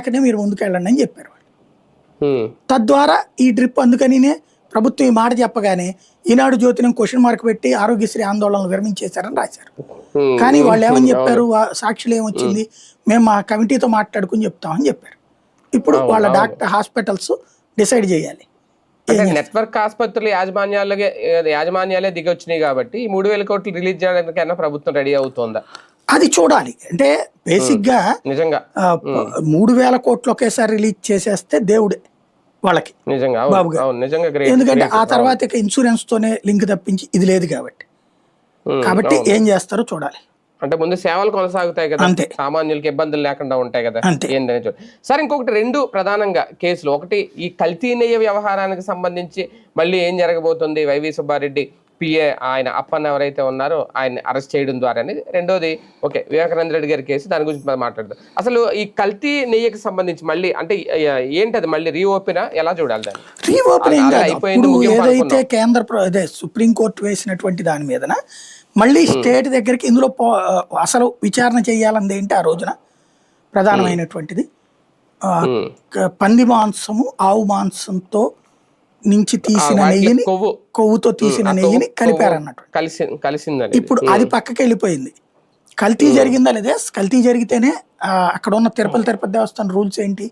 దాకానే మీరు ముందుకెళ్ళండి అని చెప్పారు తద్వారా ఈ డ్రిప్ అందుకనినే ప్రభుత్వం ఈ మాట చెప్పగానే ఈనాడు జ్యోతిని క్వశ్చన్ మార్క్ పెట్టి ఆరోగ్యశ్రీ ఆందోళనలు విరమించేశారని రాశారు. కానీ వాళ్ళు ఏమని చెప్పారు? సాక్షులు ఏమొచ్చింది? మేము మా కమిటీతో మాట్లాడుకుని చెప్తామని చెప్పారు. ఇప్పుడు వాళ్ళ డాక్టర్ హాస్పిటల్స్ డిసైడ్ చేయాలి. నెట్వర్క్ ఆసుపత్రుల యాజమాన్యాలకే యాజమాన్యాలే దిగి వచ్చినాయి కాబట్టి ఈ మూడు వేల కోట్లు రిలీజ్ చేయడానికైనా ప్రభుత్వం రెడీ అవుతోందా? అది చూడాలి. అంటే బేసిక్గా నిజంగా. మూడు వేల కోట్లు ఒకేసారి రిలీజ్ చేసేస్తే దేవుడే వాళ్ళకి. నిజంగా బాబు నిజంగా ఎందుకంటే ఆ తర్వాత ఇక ఇన్సూరెన్స్ తోనే లింక్ తప్పించి ఇది లేదు కాబట్టి. కాబట్టి ఏం చేస్తారో చూడాలి. అంటే ముందు సేవలు కొనసాగుతాయి కదా. అంతే. సామాన్యులకి ఇబ్బందులు లేకుండా ఉంటాయి కదా. ఏంటనే చూడండి సార్ ఇంకొకటి రెండు ప్రధానంగా కేసులు. ఒకటి ఈ కల్తీ నెయ్యి వ్యవహారానికి సంబంధించి మళ్ళీ ఏం జరగబోతుంది? వైవి సుబ్బారెడ్డి పిఏ ఆయన అప్పన్న ఎవరైతే ఉన్నారో ఆయన అరెస్ట్ చేయడం ద్వారా అనేది రెండోది ఓకే వివేకానంద రెడ్డి గారి కేసు దాని గురించి మాట్లాడదాం. అసలు ఈ కల్తీ నెయ్యికి సంబంధించి మళ్ళీ అంటే ఏంటి అది మళ్ళీ రీఓపెన్? ఎలా చూడాలి దాన్ని? కాదు. అయిపోయింది, ఏదైతే కేంద్ర అదే సుప్రీంకోర్టు వేసినటువంటి దాని మీదన మళ్ళీ స్టేట్ దగ్గరికి ఇందులో అసలు విచారణ చేయాలంది ఏంటి ఆ రోజున? ప్రధానమైనటువంటిది. పంది మాంసము ఆవు మాంసంతో నుంచి తీసిన నెయ్యిని కొవ్వు. కొవ్వుతో తీసిన నెయ్యిని కలిపారు అన్నట్టు కలిసి కలిసిందని ఇప్పుడు అది పక్కకి వెళ్ళిపోయింది కల్తీ జరిగిందా లేదా? కల్తీ జరిగితేనే అక్కడ ఉన్న తిరుపతి తిరుపతి దేవస్థానం రూల్స్ ఏంటి?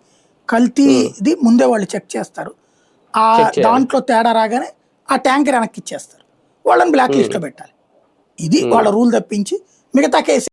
కల్తీది ముందే వాళ్ళు చెక్ చేస్తారు. ఆ దాంట్లో తేడా రాగానే ఆ ట్యాంకర్ వెనక్కి ఇచ్చేస్తారు. వాళ్ళని బ్లాక్ లిస్ట్లో పెట్టాలి. ఇది వాళ్ళ రూల్ తప్పించి మిగతా కేసు